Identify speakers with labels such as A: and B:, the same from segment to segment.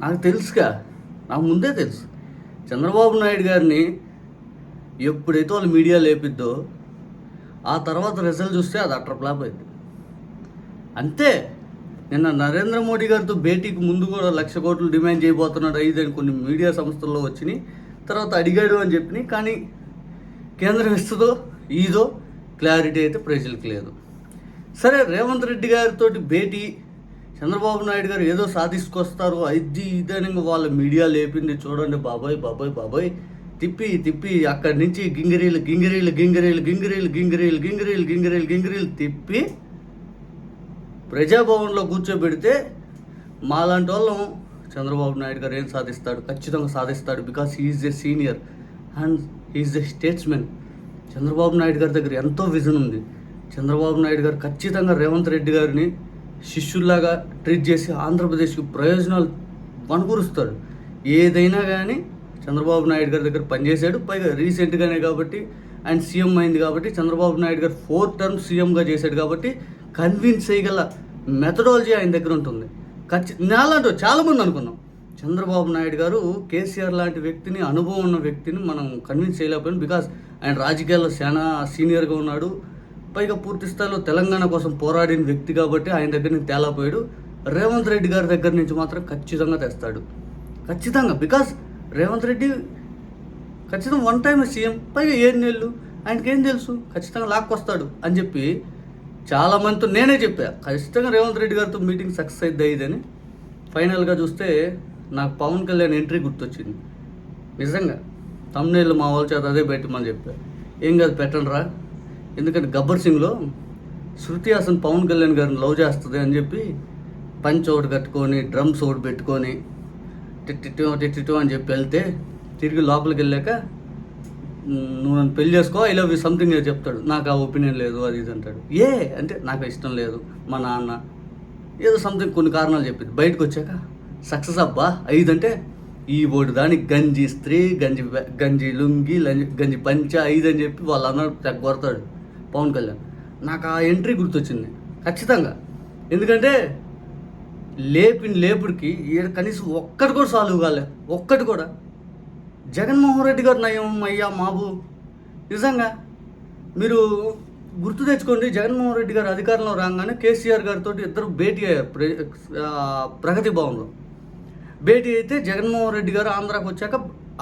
A: నాకు తెలుసుగా. నాకు ముందే తెలుసు. చంద్రబాబు నాయుడు గారిని ఎప్పుడైతే వాళ్ళు మీడియా లేపిద్దో ఆ తర్వాత రిజల్ట్ చూస్తే అది అట్ర ఫ్లాప్ అయింది అంతే. నిన్న నరేంద్ర మోడీ గారితో భేటీకి ముందు కూడా లక్ష కోట్లు డిమాండ్ చేయబోతున్నాడు ఐదు అని కొన్ని మీడియా సంస్థల్లో వచ్చినాయి. తర్వాత అడిగాడు అని చెప్పినాయి. కానీ కేంద్రం ఇస్తుందో ఈదో క్లారిటీ అయితే ప్రజలకు లేదు. సరే రేవంత్ రెడ్డి గారితో భేటీ చంద్రబాబు నాయుడు గారు ఏదో సాధించుకొస్తారు. అది ఇది అని వాళ్ళ మీడియా లేపింది. చూడండి బాబాయ్ బాబాయ్ బాబాయ్. తిప్పి తిప్పి అక్కడి నుంచి గింగిరీలు గింగిరీలు గింగిరీలు గింగిరీలు గింగిరీలు గింగిరీలు గింగిరీలు గింగిరీలు తిప్పి ప్రజాభవన్లో కూర్చోబెడితే మాలాంటి వాళ్ళం చంద్రబాబు నాయుడు గారు ఏం సాధిస్తాడు? ఖచ్చితంగా సాధిస్తాడు because he's a senior and he's a statesmen Chandrababu Naidu గారి దగ్గర ఎంతో విజన్ ఉంది. చంద్రబాబు నాయుడు గారు ఖచ్చితంగా రేవంత్ రెడ్డి గారిని శిష్యుల్లాగా ట్రీట్ చేసి ఆంధ్రప్రదేశ్కి ప్రయోజనాలు వనకూరుస్తాడు ఏదైనా కానీ చంద్రబాబు నాయుడు గారి దగ్గర పనిచేశాడు పైగా రీసెంట్గానే కాబట్టి అండ్ సీఎం అయింది కాబట్టి చంద్రబాబు నాయుడు గారు ఫోర్త్ టర్మ్ సీఎంగా చేశాడు కాబట్టి కన్విన్స్ చేయగల మెథడాలజీ ఆయన దగ్గర ఉంటుంది. ఖచ్చి నాలాంటి చాలామంది అనుకున్నాం. చంద్రబాబు నాయుడు గారు కేసీఆర్ లాంటి వ్యక్తిని అనుభవం ఉన్న వ్యక్తిని మనం కన్విన్స్ చేయలేకపోయాం బికాస్ ఆయన రాజకీయాల్లో చాలా సీనియర్గా ఉన్నాడు. పైగా పూర్తి స్థాయిలో తెలంగాణ కోసం పోరాడిన వ్యక్తి కాబట్టి ఆయన దగ్గర నుంచి తేలాపోయాడు రేవంత్ రెడ్డి గారి దగ్గర నుంచి మాత్రం ఖచ్చితంగా తెస్తాడు. ఖచ్చితంగా బికాస్ రేవంత్ రెడ్డి ఖచ్చితంగా వన్ టైం సీఎం పైగా ఏడు నెలలు. ఆయనకేం తెలుసు? ఖచ్చితంగా లాక్కొస్తాడు అని చెప్పి చాలా మందితో నేనే చెప్పా. ఖచ్చితంగా రేవంత్ రెడ్డి గారితో మీటింగ్ సక్సెస్ అయితే అయ్యిదని ఫైనల్గా చూస్తే నాకు పవన్ కళ్యాణ్ ఎంట్రీ గుర్తొచ్చింది. నిజంగా తమ్నేళ్ళు మా వాళ్ళ చేత అదే పెట్టమని చెప్పా. ఏం కాదు పెట్టండి రా ఎందుకంటే గబ్బర్ సింగ్లో శృతి హాసన్ పవన్ కళ్యాణ్ గారిని లవ్ చేస్తుంది అని చెప్పి పంచ్ ఒకటి కట్టుకొని డ్రమ్స్ ఒకటి పెట్టుకొని టిట్టిటో టిట్టిటో అని చెప్పి వెళ్తే తిరిగి లోపలికి వెళ్ళాక నువ్వు నన్ను పెళ్ళి చేసుకో ఐ లవ్ యూ సంథింగ్ చెప్తాడు నాకు ఆ ఒపీనియన్ లేదు అది ఇది అంటాడు ఏ అంటే నాకు ఇష్టం లేదు మా నాన్న ఏదో సంథింగ్ కొన్ని కారణాలు చెప్పింది బయటకు వచ్చాక సక్సెస్ అబ్బా ఐదు అంటే ఈ బోర్డు దానికి గంజి స్త్రీ గంజి గంజి లుంగి గంజి పంచ ఐదు అని చెప్పి వాళ్ళు అన్నారు తెగ కొడతాడు పవన్ కళ్యాణ్. నాకు ఆ ఎంట్రీ గుర్తొచ్చింది. ఖచ్చితంగా. ఎందుకంటే లేపిన లేపుడికి కనీసం ఒక్కటి కూడా సాల్వ్ కాలే. ఒక్కటి కూడా. జగన్మోహన్ రెడ్డి గారు నయం అయ్యా మాబు. నిజంగా మీరు గుర్తు తెచ్చుకోండి జగన్మోహన్ రెడ్డి గారు అధికారంలో రాగానే కేసీఆర్ గారితో ఇద్దరు భేటీ అయ్యారు ప్రగతి భవన్లో. భేటీ అయితే జగన్మోహన్ రెడ్డి గారు ఆంధ్రాకి వచ్చాక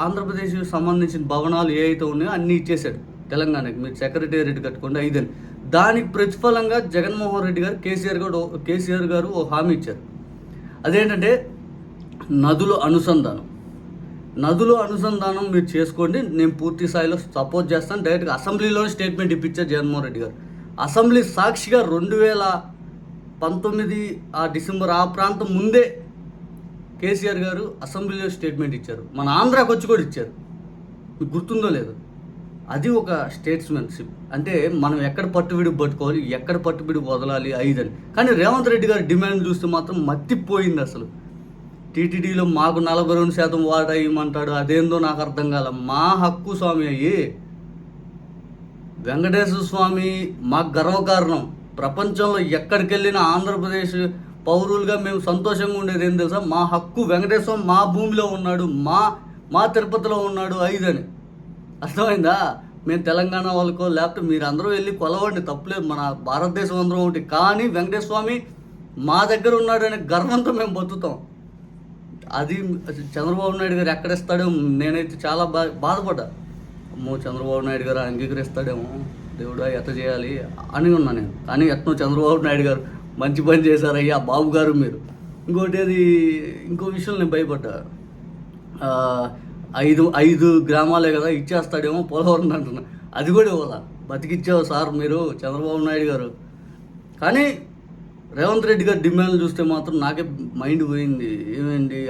A: ఆంధ్రప్రదేశ్కి సంబంధించిన భవనాలు ఏ అయితే ఉన్నాయో అన్నీ ఇచ్చేశాడు తెలంగాణకి మీరు సెక్రటేరియట్ కట్టుకోండి ఐదని దానికి ప్రతిఫలంగా జగన్మోహన్ రెడ్డి గారు కేసీఆర్ గారు కేసీఆర్ గారు ఓ హామీ ఇచ్చారు. అదేంటంటే నదుల అనుసంధానం. నదుల అనుసంధానం మీరు చేసుకోండి నేను పూర్తి స్థాయిలో సపోర్ట్ చేస్తాను. డైరెక్ట్గా అసెంబ్లీలోనే స్టేట్మెంట్ ఇప్పించారు జగన్మోహన్ రెడ్డి గారు. అసెంబ్లీ సాక్షిగా రెండు వేల పంతొమ్మిది ఆ డిసెంబర్ ఆ ప్రాంతం ముందే కేసీఆర్ గారు అసెంబ్లీలో స్టేట్మెంట్ ఇచ్చారు. మన ఆంధ్రాకి వచ్చి కూడా ఇచ్చారు. మీకు గుర్తుందో లేదు. అది ఒక స్టేట్స్మెన్షిప్ అంటే మనం ఎక్కడ పట్టుబిడి పట్టుకోవాలి ఎక్కడ పట్టుబిడి వదలాలి ఐదని. కానీ రేవంత్ రెడ్డి గారి డిమాండ్ చూస్తే మాత్రం మత్తిపోయింది అసలు. టీటీడీలో మాకు నలభై రెండు శాతం వాటా ఇవ్వమంటాడు అదేందో నాకు అర్థం కాల. మా హక్కు స్వామి అయ్యి వెంకటేశ్వర స్వామి మా గర్వకారణం. ప్రపంచంలో ఎక్కడికి వెళ్ళినా ఆంధ్రప్రదేశ్ పౌరులుగా మేము సంతోషంగా ఉండేది ఏం తెలుసా? మా హక్కు వెంకటేశ్వర మా భూమిలో ఉన్నాడు మా మా తిరుపతిలో ఉన్నాడు ఐదని. అర్థమైందా? మేము తెలంగాణ వాళ్ళకో లేకపోతే మీరు అందరూ వెళ్ళి కొలవండి తప్పులేదు. మన భారతదేశం అందరం ఒకటి. కానీ వెంకటేశ్వర స్వామి మా దగ్గర ఉన్నాడనే గర్వంతో మేము బతుకుతాం. అది చంద్రబాబు నాయుడు గారు ఎక్కడిస్తాడో నేనైతే చాలా బా బాధపడ్డా. అమ్మో చంద్రబాబు నాయుడు గారు అంగీకరిస్తాడేమో. దేవుడా ఎత్త చేయాలి అని ఉన్నా నేను. కానీ ఎట్నో చంద్రబాబు నాయుడు గారు మంచి పని చేశారయ్యా బాబు గారు మీరు. ఇంకోటి అది ఇంకో విషయం నేను భయపడ్డా. ఐదు ఐదు గ్రామాలే కదా ఇచ్చేస్తాడేమో పోలవరం అంటున్నా. అది కూడా ఇవ్వాల. బతికిచ్చావు సార్ మీరు చంద్రబాబు నాయుడు గారు. కానీ రేవంత్ రెడ్డి గారి డిమాండ్లు చూస్తే మాత్రం నాకే మైండ్ పోయింది. ఏమైంది?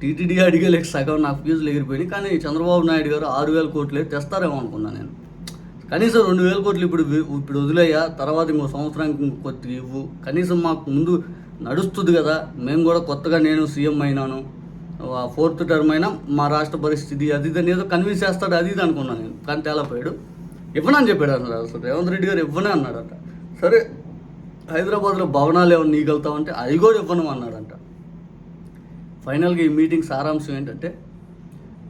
A: టీటీడీ అడిగలేక సగం నా ఫీజులు ఎగిరిపోయినాయి. కానీ చంద్రబాబు నాయుడు గారు ఆరు వేల కోట్లే తెస్తారేమో అనుకున్నా నేను. కనీసం రెండు వేల కోట్లు ఇప్పుడు ఇప్పుడు వదిలేయా తర్వాత ఇంకో సంవత్సరానికి కొద్ది ఇవ్వు. కనీసం మాకు ముందు నడుస్తుంది కదా. మేము కూడా కొత్తగా నేను సీఎం అయినాను. ఫోర్త్ టర్మ్ అయినా మా రాష్ట్ర పరిస్థితి అది ఇది ఏదో కన్విన్స్ చేస్తాడు అది ఇది అనుకున్నాను నేను. కానీ తేలపోయాడు. ఇవ్వనని చెప్పాడు అన్నాడు అసలు రేవంత్ రెడ్డి గారు ఇవ్వనే అన్నాడట. సరే హైదరాబాద్లో భవనాలు ఏమైనా నీగలుగుతామంటే అవి కూడా ఇవ్వను అన్నాడంట. ఫైనల్గా ఈ మీటింగ్ సారాంశం ఏంటంటే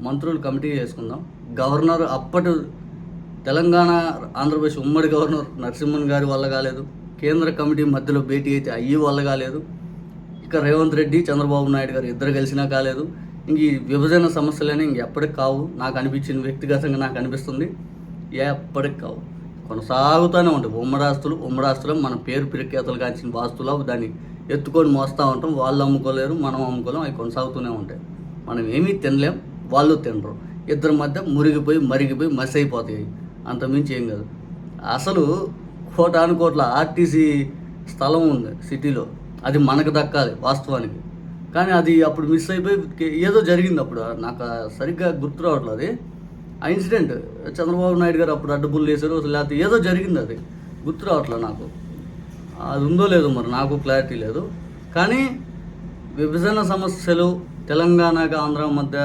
A: మంత్రులు కమిటీ చేసుకుందాం. గవర్నర్ అప్పటి తెలంగాణ ఆంధ్రప్రదేశ్ ఉమ్మడి గవర్నర్ నరసింహన్ గారి వల్ల కాలేదు. కేంద్ర కమిటీ మధ్యలో భేటీ అయితే అయ్యి వల్ల కాలేదు. ఇంకా రేవంత్ రెడ్డి చంద్రబాబు నాయుడు గారు ఇద్దరు కలిసినా కాలేదు. ఇంక ఈ విభజన సమస్యలనే ఇంక ఎప్పటికి కావు. నాకు అనిపించిన వ్యక్తిగతంగా నాకు అనిపిస్తుంది. ఎప్పటికి కావు. కొనసాగుతూనే ఉంటాయి. ఉమ్మడాస్తులు ఉమ్మడాస్తులు మన పేరు పిరికేతలు కాల్చిన వాస్తులు దాన్ని ఎత్తుకొని మోస్తూ ఉంటాం. వాళ్ళు అమ్ముకోలేరు మనం అమ్ముకోలేం. అవి కొనసాగుతూనే ఉంటాయి. మనం ఏమీ తినలేం. వాళ్ళు తినరు. ఇద్దరి మధ్య మురిగిపోయి మరిగిపోయి మసి అయిపోతాయి. అంతమించి ఏం కాదు. అసలు కోటాను కోట్ల ఆర్టీసీ స్థలం ఉంది సిటీలో. అది మనకు దక్కాలి వాస్తవానికి. కానీ అది అప్పుడు మిస్ అయిపోయి ఏదో జరిగింది అప్పుడు. నాకు సరిగ్గా గుర్తు రావట్లేదు అది. ఆ ఇన్సిడెంట్ చంద్రబాబు నాయుడు గారు అప్పుడు అడ్డబుల్ వేశారు లేకపోతే ఏదో జరిగింది అది. గుర్తు రావట్లేదు నాకు. అది ఉందో లేదో మరి నాకు క్లారిటీ లేదు. కానీ విభజన సమస్యలు తెలంగాణకి ఆంధ్ర మధ్య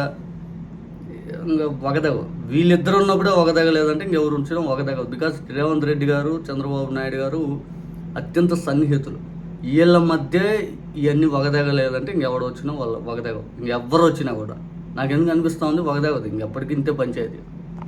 A: ఇంకా ఒకదగ వీళ్ళిద్దరు ఉన్నప్పుడే ఒకదగలేదంటే ఇంకెవరు ఉంచడం ఒకదగ బికాస్ రేవంత్ రెడ్డి గారు చంద్రబాబు నాయుడు గారు అత్యంత సన్నిహితులు. వీళ్ళ మధ్య ఇవన్నీ వగదగలేదంటే ఇంకెవడు వచ్చినా వాళ్ళ వగదగవు. ఇంకెవ్వరు వచ్చినా కూడా. నాకు ఎందుకు అనిపిస్తూ ఉంది ఒకదగదు ఇంకెప్పటికీ ఇంతే పంచాయతీ.